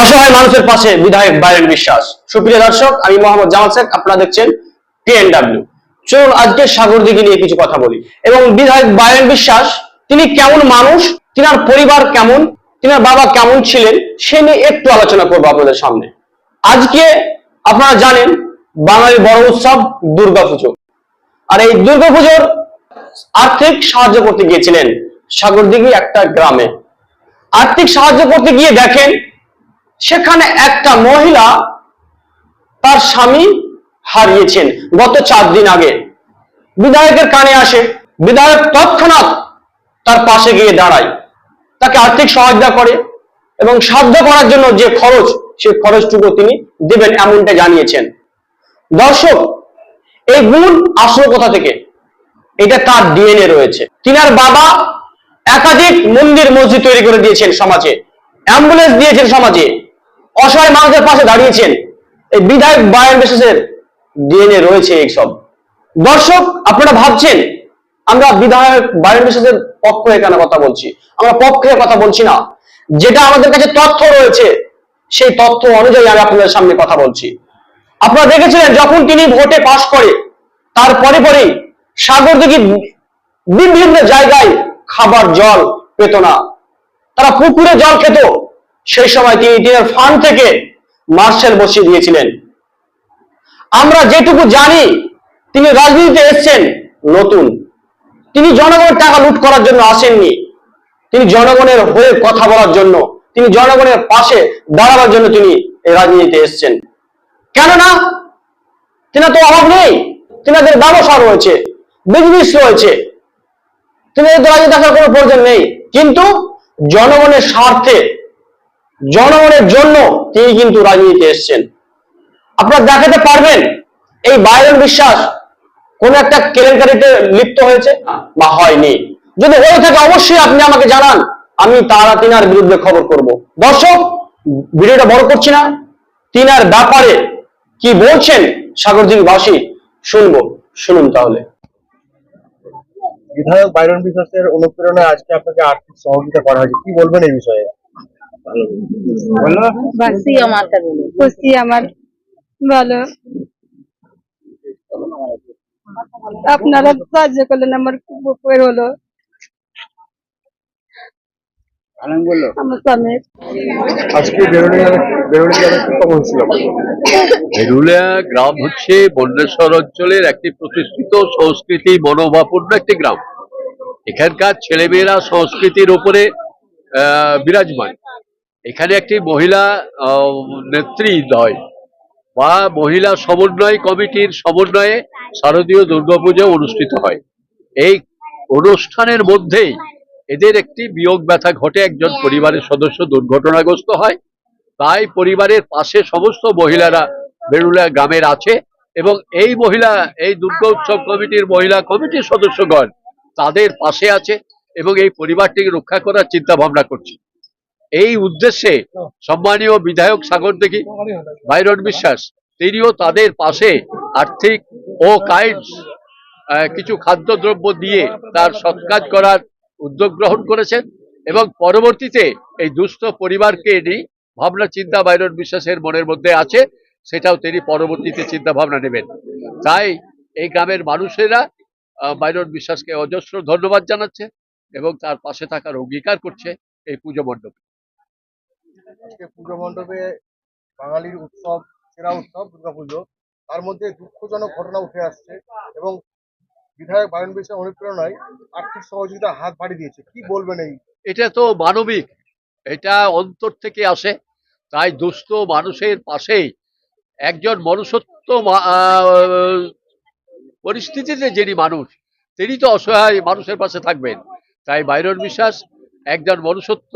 অসহায় মানুষের পাশে বিধায়ক বাইরেন বিশ্বাস। সুপ্রিয় দর্শক, আমি মোহাম্মদ জামাল শেখ, আপনারা দেখছেন টিএনডাব্লিউ। চলুন আজকে সাগর দিকে নিয়ে কিছু কথা বলি। এবং বিধায়ক বাইরেন বিশ্বাস, তিনি কেমন মানুষ, তিনার পরিবার কেমন, তিনার বাবা কেমন ছিলেন, সে নিয়ে একটু আলোচনা করব আপনাদের সামনে। আজকে আপনারা জানেন, বাঙালির বড় উৎসব দুর্গাপুজো। আর এই দুর্গাপুজোর আর্থিক সাহায্য করতে গিয়েছিলেন সাগরদিঘি একটা গ্রামে। আর্থিক সাহায্য করতে গিয়ে দেখেন সেখানে একটা মহিলা তার স্বামী হারিয়েছেন গত চার দিন আগে। বিধায়কের কানে আসে। বিধায়ক তৎক্ষণাৎ তার পাশে গিয়ে দাঁড়ায়। তাকে আর্থিক সহায়তা করে এবং সাধ্য করার জন্য যে খরচ সেই খরচটুকু তিনি দেবেন এমনটা জানিয়েছেন। দর্শক, এই গুণ আসলো কোথা থেকে এটা তার ডিএনএ রয়েছে। তিনার বাবা একাধিক মন্দির মসজিদ তৈরি করে দিয়েছেন সমাজে, অ্যাম্বুলেন্স দিয়েছেন সমাজে। অসহায় মানুষের পাশে দাঁড়িয়েছেন। এই বিধায়ক বায়ন বিশেষের ডিএনএ রয়েছে এইসব দর্শক, আপনারা ভাবছেন, আমরা বিধায়ক বায়ন বিশেষের পক্ষ কেন কথা বলছি? আমরা পক্ষে কথা বলছি না। যেটা আমাদের কাছে তথ্য রয়েছে, সেই তথ্য অনুযায়ী আমি আপনাদের সামনে কথা বলছি। আপনারা দেখেছিলেন, যখন তিনি ভোটে পাশ করে তারপরে পরেই সাগর দিকে বিভিন্ন জায়গায় খাবার জল পেত না। তারা পুকুরে জল খেত সেই সময় তিনি টিনের ফান্ড থেকে মার্শাল বসিয়ে দিয়েছিলেন। আমরা যেটুকু জানি, তিনি রাজনীতিতে এসেছেন নতুন। তিনি জনগণের টাকা লুট করার জন্য আসেননি। তিনি জনগণের হয়ে কথা বলার জন্য, তিনি জনগণের পাশে দাঁড়াবার জন্য তিনি এই রাজনীতিতে এসেছেন। কেননা তেনার তো অভাব নেই। তেনাদের ব্যবসা রয়েছে বিজনেস রয়েছে। তেনাদের তো রাজনীতি দেখার কোনো প্রয়োজন নেই। কিন্তু জনগণের স্বার্থে জনগণের জন্য তিনি কিন্তু রাজনীতিতে এসেছেন। আপনারা দেখাতে পারবেন, এই বাইরের বিশ্বাস কোন একটা কেলেঙ্কারিতে লিপ্ত হয়েছে বা হয়নি। যদি হয়ে থাকে অবশ্যই আপনি আমাকে জানান, আমি তারা তিনার বিরুদ্ধে খবর করব। দর্শক, ভিডিওটা বড় করছি না, তিনার ব্যাপারে কি বলছেন সাগরদিঘিবাসী শুনব। শুনুন তাহলে। বিধায়ক বাইরন বিশ্বাসের অনুপ্রেরণায় আজকে আপনাকে আর্থিক সহযোগিতা করা হয়েছে। কি বলবেন এই বিষয়ে? বাসি আমার খুশি আমার ভালো। আপনারা সাহায্য করলেন আমার উপকার হলো। আমার স্বামীর। আজকে বেরোনি বেরোনি গ্রামে হচ্ছে বন্যেশ্বর অঞ্চলের একটি প্রতিষ্ঠিত সংস্কৃতি মনোভাবপূর্ণ একটি গ্রাম। এখানকার ছেলেমেয়েরা সংস্কৃতির উপরে আহ, বিরাজমান। এখানে একটি মহিলা আহ, নেতৃদ্বয় বা মহিলা সমন্বয় কমিটির সমন্বয়ে শারদীয় দুর্গাপুজো অনুষ্ঠিত হয়। এই অনুষ্ঠানের মধ্যেই এদের একটি বিয়োগ ব্যথা ঘটে একজন পরিবারের সদস্য দুর্ঘটনাগ্রস্ত হয় তাই পরিবারের পাশে সমস্ত মহিলারা বেরুলা গ্রামের আছে এবং এই মহিলা এই দুর্গা উৎসব কমিটির মহিলা কমিটির সদস্যগণ তাদের পাশে আছে এবং এই পরিবারটিকে রক্ষা করার চিন্তা ভাবনা করছে। এই উদ্দেশ্যে সম্মানীয় বিধায়ক সাগর দেখি বাইরন বিশ্বাস তিনিও তাদের পাশে আর্থিক ও কাইন্ডস কিছু খাদ্যদ্রব্য দিয়ে তার সৎকাজ করার উদ্যোগ গ্রহণ করেছেন এবং পরবর্তীতে এই দুস্থ পরিবারকে নিয়ে ভাবনা চিন্তা বাইরন বিশ্বাসের মনের মধ্যে আছে সেটাও তিনি পরবর্তীতে চিন্তা ভাবনা নেবেন। তাই এই গ্রামের মানুষেরা বাইরন বিশ্বাসকে অজস্র ধন্যবাদ জানাচ্ছে এবং তার পাশে থাকার অঙ্গীকার করছে এই পুজো মণ্ডপে। আজকে পুজো মণ্ডপে বাঙালির উৎসব, সেরা উৎসব দুর্গাপুজো তার মধ্যে দুঃখজনক ঘটনা উঠে আসছে এবং বিধায়ক বাইরন বিশ্বাস অনুপ্রেরণায় আর্থিক সহযোগিতা হাত বাড়িয়ে দিয়েছে। কি বলবেন এই? এটা তো মানবিক। এটা অন্তর থেকে আসে। তাই দুস্থ মানুষের পাশেই একজন মনুষ্যত্ব পরিস্থিতিতে যিনি মানুষ, তিনি তো অসহায় মানুষের পাশে থাকবেন। তাই বাইরন বিশ্বাস একজন মনুষ্যত্ব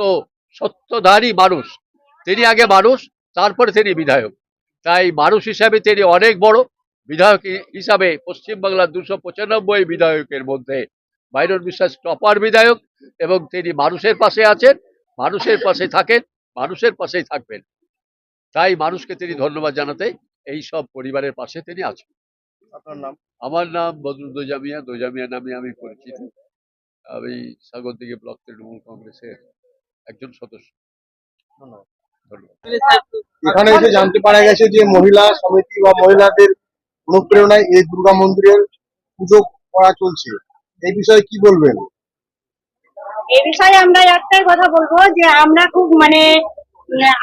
সত্যধারী মানুষ তিনি আগে মানুষ তারপরে তিনি বিধায়ক। তাই মানুষ হিসাবে তিনি অনেক বড়। বিধায়ক হিসাবে পশ্চিমবাংলার দুশো পঁচানব্বই বিধায়কের মধ্যে বাইরন বিশ্বাস টপার বিধায়ক এবং তিনি মানুষের পাশে আছেন মানুষের পাশে থাকেন মানুষের পাশেই থাকবেন। তাই মানুষকে তিনি ধন্যবাদ জানাতে এই সব পরিবারের পাশে তিনি আছেন। আপনার নাম? আমার নাম বদরুল দোজামিয়া। দোজামিয়া নামে আমি পরিচিত। আমি সাগরদিঘি ব্লক তৃণমূল কংগ্রেসের একজন সদস্য। ধন্যবাদ। এখানে এসে জানতে পারা গেছে যে মহিলা সমিতি বা মহিলাদের অনুপ্রেরণায় এই দুর্গা মন্দিরের পুজো করা চলছে। এই বিষয়ে কি বলবেন? এ বিষয়ে আমরা একটাই কথা বলব যে আমরা খুব মানে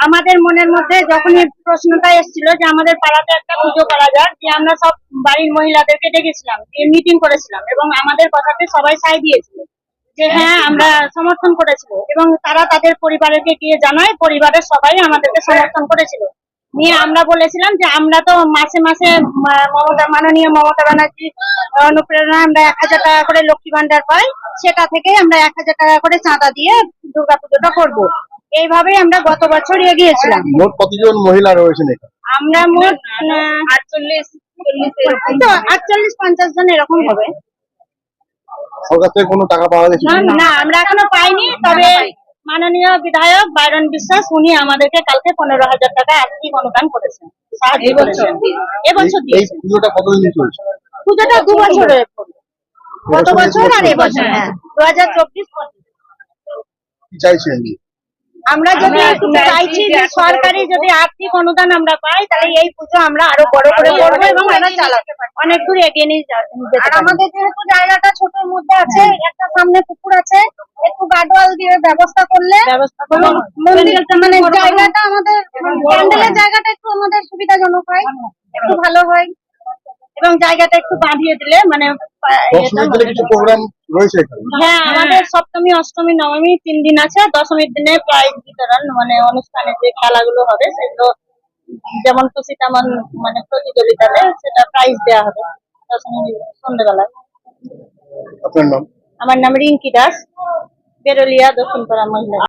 আমাদের মনের মধ্যে যখনই প্রশ্নটা এসেছিল যে আমাদের পাড়াতে একটা পুজো করা যাক যে আমরা সব বাড়ির মহিলাদেরকে ডেকেছিলাম মিটিং করেছিলাম এবং আমাদের কথাতে সবাই সাই দিয়েছিল। যে হ্যাঁ আমরা সমর্থন করেছিল এবং তারা তাদের পরিবারকে গিয়ে জানায় পরিবারের সবাই আমাদেরকে সমর্থন করেছিল। নিয়ে আমরা বলেছিলাম যে আমরা তো মাসে মাসে মমতা মাননীয় মমতা ব্যানার্জি অনুপ্রেরণা আমরা এক হাজার টাকা করে লক্ষ্মী ভান্ডার পাই সেটা থেকে আমরা এক হাজার টাকা করে চাঁদা দিয়ে দুর্গাপুজোটা করব। এইভাবেই আমরা গত বছর এগিয়েছিলাম। মোট কতজন মহিলা রয়েছেন আমরা মোট আটচল্লিশ আটচল্লিশ পঞ্চাশ জন এরকম হবে। সরকার থেকে কোনো টাকা পাওয়া গেছে? না না আমরা এখনও পাইনি। তবে মাননীয় বিধায়ক বাইরন বিশ্বাস উনি আমাদেরকে কালকে পনেরো হাজার টাকা আর্থিক অনুদান করেছেন সাহায্য করেছেন। এবছর এই পুজোটা কতদিন চলছে? পুজোটা দু গত বছর আর এবছর। হ্যাঁ। দু হাজার চব্বিশ কি চাইছেন? আমরা যদি চাইছি যে সরকারি যদি আর্থিক অনুদান আমরা পাই তাহলে এই পুজো আমরা আরও বড় করে করব এবং আমরা চালাতে অনেক দূর এগিয়ে নিয়ে আর আমাদের যেহেতু জায়গাটা ছোটর মধ্যে আছে একটা সামনে পুকুর আছে একটু গার্ডওয়াল দিয়ে ব্যবস্থা করলে মানে জায়গাটা আমাদের প্যান্ডেলের জায়গাটা একটু আমাদের সুবিধাজনক হয় একটু ভালো হয়। এবং জায়গাটা একটু বাঁধিয়ে দিলে মানে কিছু প্রোগ্রাম রয়েছে হ্যাঁ আমাদের সপ্তমী অষ্টমী নবমী তিন দিন আছে। দশমীর দিনে প্রাইজ বিতরণ মানে অনুষ্ঠানে যে খেলাগুলো হবে সেগুলো যেমন খুশি তেমন মানে প্রতিযোগিতাতে সেটা প্রাইজ দেওয়া হবে দশমী সন্ধ্যেবেলায়। আপনার নাম? আমার নাম রিঙ্কি দাস বেরোলিয়া দক্ষিণ পাড়া মহিলা।